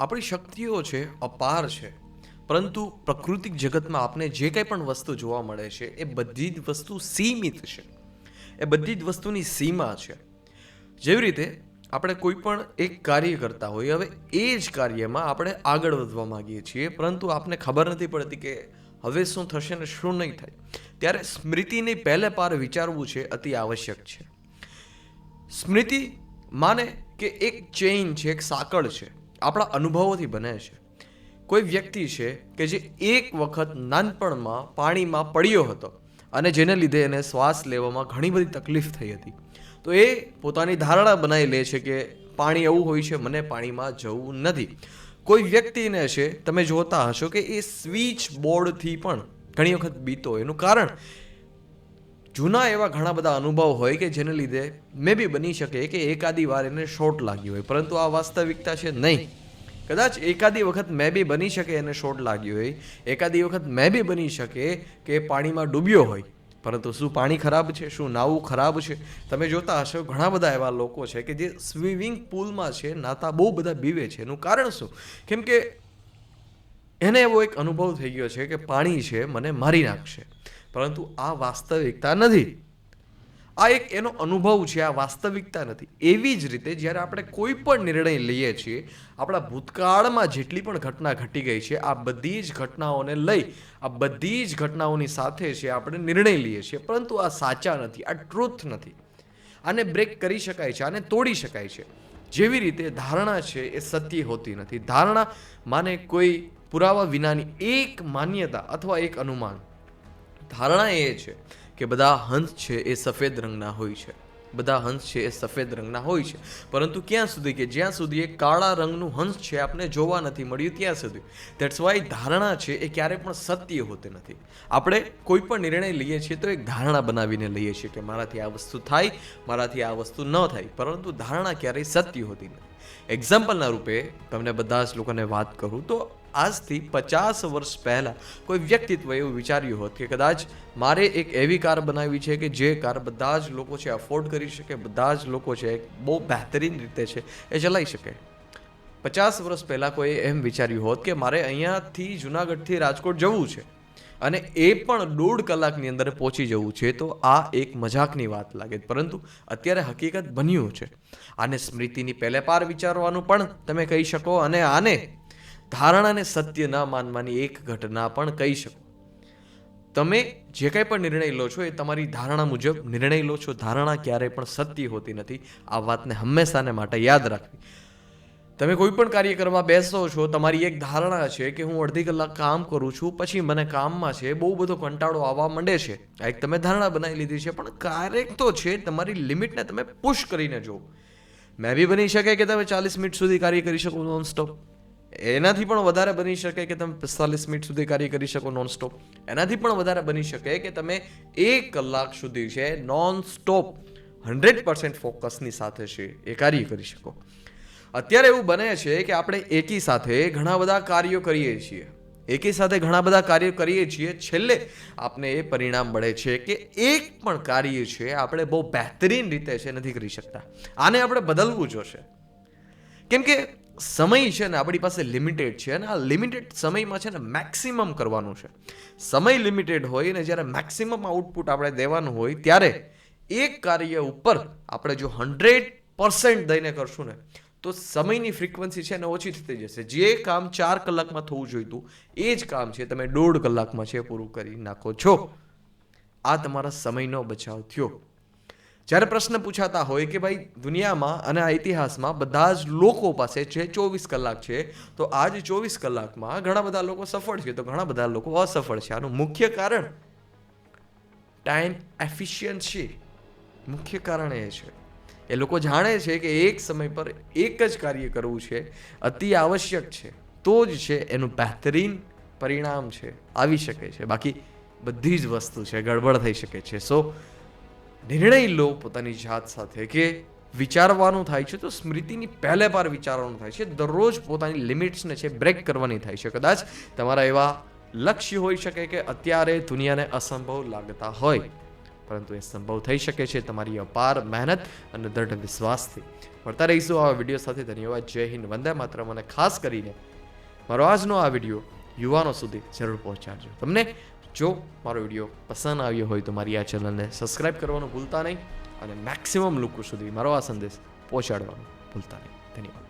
આપણી શક્તિઓ છે, અપાર છે. પરંતુ પ્રકૃતિક જગતમાં આપને જે કંઈ પણ વસ્તુ જોવા મળે છે, એ બધી જ વસ્તુ સીમિત છે. એ બધી જ વસ્તુની સીમા છે. જેવી રીતે આપણે કોઈ પણ એક કાર્ય કરતા હોઈએ, હવે એ જ કાર્યમાં આપણે આગળ વધવા માંગીએ છીએ. પરંતુ આપને ખબર નથી પડતી કે હવે શું થશે ને શું નહીં થાય. ત્યારે સ્મૃતિને પહેલે પાર વિચારવું છે, અતિ આવશ્યક છે. સ્મૃતિ માને કે એક ચેઇન છે, એક સાંકળ છે. આપણા અનુભવોથી બને છે. કોઈ વ્યક્તિ છે કે જે એક વખત નાનપણમાં પાણીમાં પડ્યો હતો અને જેને લીધે એને શ્વાસ લેવામાં ઘણી બધી તકલીફ થઈ હતી. તો એ પોતાની ધારણા બનાવી લે છે કે પાણી એવું હોય છે, મને પાણીમાં જવું નથી. કોઈ વ્યક્તિને છે, તમે જોતા હશો કે એ સ્વિચ બોર્ડથી પણ ઘણી વખત બીતો. એનું કારણ જૂના એવા ઘણા બધા અનુભવ હોય કે જેને લીધે મે બી બની શકે કે એકાદી વાર એને શોટ લાગ્યું હોય. પરંતુ આ વાસ્તવિકતા છે નહીં. કદાચ એકાદી વખત મેં બી બની શકે એને શોટ લાગ્યું હોય. એકાદી વખત મેં બી બની શકે કે પાણીમાં ડૂબ્યો હોય. પરંતુ શું પાણી ખરાબ છે? શું નાવું ખરાબ છે? તમે જોતા હશો ઘણા બધા એવા લોકો છે કે જે સ્વિમિંગ પુલમાં છે, નાતા બહુ બધા બીવે છે. એનું કારણ શું? કેમ કે એને એવો એક અનુભવ થઈ ગયો છે કે પાણી છે, મને મારી નાખશે. પરંતુ આ વાસ્તવિકતા નથી. આ એક એનો અનુભવ છે, આ વાસ્તવિકતા નથી. એવી જ રીતે જ્યારે આપણે કોઈ પણ નિર્ણય લઈએ છીએ, આપણા ભૂતકાળમાં જેટલી પણ ઘટના ઘટી ગઈ છે, આ બધી જ ઘટનાઓને લઈ, આ બધી જ ઘટનાઓની સાથે છે આપણે નિર્ણય લઈએ છીએ. પરંતુ આ સાચા નથી, આ ટ્રુથ નથી. આને બ્રેક કરી શકાય છે, આને તોડી શકાય છે. જેવી રીતે ધારણા છે એ સત્ય હોતી નથી. ધારણા માને કોઈ પુરાવા વિનાની એક માન્યતા અથવા એક અનુમાન. ધારણા એ છે કે બધા હંસ છે એ સફેદ રંગના હોય છે. બધા હંસ છે એ સફેદ રંગના હોય છે. પરંતુ ક્યાં સુધી કે જ્યાં સુધી એ કાળા રંગનું હંસ છે આપણે જોવા નથી મળ્યું ત્યાં સુધી. દેટ્સ વાય ધારણા છે એ ક્યારે પણ સત્ય હોતી નથી. આપણે કોઈ પણ નિર્ણય લઈએ છીએ તો એક ધારણા બનાવીને લઈએ છીએ કે મારાથી આ વસ્તુ થાય, મારાથી આ વસ્તુ ન થાય. પરંતુ ધારણા ક્યારેય સત્ય હોતી નથી. એક્ઝામ્પલના રૂપે તમને બધા જ લોકોને વાત કરું તો આજથી પચાસ વર્ષ પહેલાં કોઈ વ્યક્તિત્વ એવું વિચાર્યું હોત કે કદાચ મારે એક એવી કાર બનાવી છે કે જે કાર બધા જ લોકો છે અફોર્ડ કરી શકે, બધા જ લોકો છે બહુ બહેતરીન રીતે છે, એ ચલાવી શકે. પચાસ વર્ષ પહેલાં કોઈ એમ વિચાર્યું હોત કે મારે અહીંયાથી જુનાગઢથી રાજકોટ જવું છે અને એ પણ દોઢ કલાકની અંદર પહોંચી જવું છે, તો આ એક મજાકની વાત લાગે પરંતુ અત્યારે હકીકત બન્યું છે. આને સ્મૃતિની પહેલે પાર વિચારવાનું પણ તમે કહી શકો અને આને ધારણાને સત્ય ન માનવાની એક ઘટના પણ કહી શકો. તમે જે કંઈ પણ નિર્ણય લો છો એ તમારી ધારણા મુજબ નિર્ણય લો છો. ધારણા ક્યારેય પણ સત્ય હોતી નથી. આ વાતને હંમેશાને માટે યાદ રાખવી. તમે કોઈ પણ કાર્ય કરવા બેસો છો, તમારી એક ધારણા છે કે હું અડધી કલાક કામ કરું છું, પછી મને કામમાં છે, બહુ બધો કંટાળો આવવા માંડે છે. આ એક તમે ધારણા બનાવી લીધી છે, પણ ક્યારેક તો છે તમારી લિમિટને તમે પુશ કરીને જુઓ મેં બી બની શકે કે તમે ચાલીસ મિનિટ સુધી કાર્ય કરી શકો નોન સ્ટોપ. એનાથી પણ વધારે બની શકે કે તમે પિસ્તાલીસ મિનિટ સુધી કાર્ય કરી શકો નોન સ્ટોપ એનાથી પણ વધારે બની શકે કે તમે એક કલાક સુધી છે નોન સ્ટોપ હંડ્રેડ પર્સન્ટ ફોકસની સાથે છે એ કાર્ય કરી શકો. અત્યારે એવું બને છે કે આપણે એકી સાથે ઘણા બધા કાર્યો કરીએ છીએ. એકી સાથે ઘણા બધા કાર્યો કરીએ છીએ. છેલ્લે આપને એ પરિણામ મળે છે કે એક પણ કાર્ય છે આપણે બહુ બહેતરીન રીતે છે, નથી કરી શકતા. આને આપણે બદલવું જોશે. કેમ કે સમય છે ને આપણી પાસે લિમિટેડ છે અને આ લિમિટેડ સમયમાં છે ને મેક્સિમમ કરવાનું છે. સમય લિમિટેડ હોય ને જ્યારે મેક્સિમમ આઉટપુટ આપણે દેવાનું હોય, ત્યારે એક કાર્ય ઉપર આપણે જો હંડ્રેડ પર્સન્ટ દઈને કરશું ને, તો સમયની ફ્રિકવન્સી છે ને ઓછી થતી જશે. જે કામ ચાર કલાકમાં થવું જોઈતું એ જ કામ છે તમે દોઢ કલાકમાં છે પૂરું કરી નાખો છો. આ તમારા સમયનો બચાવ થયો. જ્યારે પ્રશ્ન પૂછાતા હોય કે ભાઈ, દુનિયામાં અને આ ઇતિહાસમાં બધા જ લોકો પાસે છે ચોવીસ કલાક છે, તો આજ ચોવીસ કલાકમાં ઘણા બધા લોકો સફળ છે, તો ઘણા બધા લોકો અસફળ છે. આનું મુખ્ય કારણ ટાઈમ એફિશિયન્સી. મુખ્ય કારણ એ છે. એ લોકો જાણે છે કે એક સમય પર એક જ કાર્ય કરવું છે, અતિ આવશ્યક છે. તો જ છે એનું બહેતરીન પરિણામ છે. આવી શકે છે. બાકી બધી જ વસ્તુ છે, ગડબડ થઈ શકે છે. સો નિર્ણય લો પોતાની જાત સાથે કે વિચારવાનું થાય છે, તો સ્મૃતિની પહેલે પાર વિચારવાનું થાય છે. દરરોજ પોતાની લિમિટ્સને છે બ્રેક કરવાની થાય છે. કદાચ તમારા એવા લક્ષ્ય હોઈ શકે કે અત્યારે દુનિયાને અસંભવ લાગતા હોય, પરંતુ એ સંભવ થઈ શકે છે તમારી અપાર મહેનત અને દૃઢ વિશ્વાસથી. મળતા રહીશું આ વીડિયો સાથે. ધન્યવાદ. જય હિન્દ. વંદે માત્ર મને ખાસ કરીને, મારો આજનો આ વીડિયો યુવાનો સુધી જરૂર પહોંચાડજો. તમને જો મારો વીડિયો પસંદ આવ્યો હોય તો મારી આ ચેનલને સબસ્ક્રાઈબ કરવાનું ભૂલતા નહીં અને મેક્સિમમ લોકો સુધી મારો આ સંદેશ પહોંચાડવાનું ભૂલતા નહીં. ધન્યવાદ.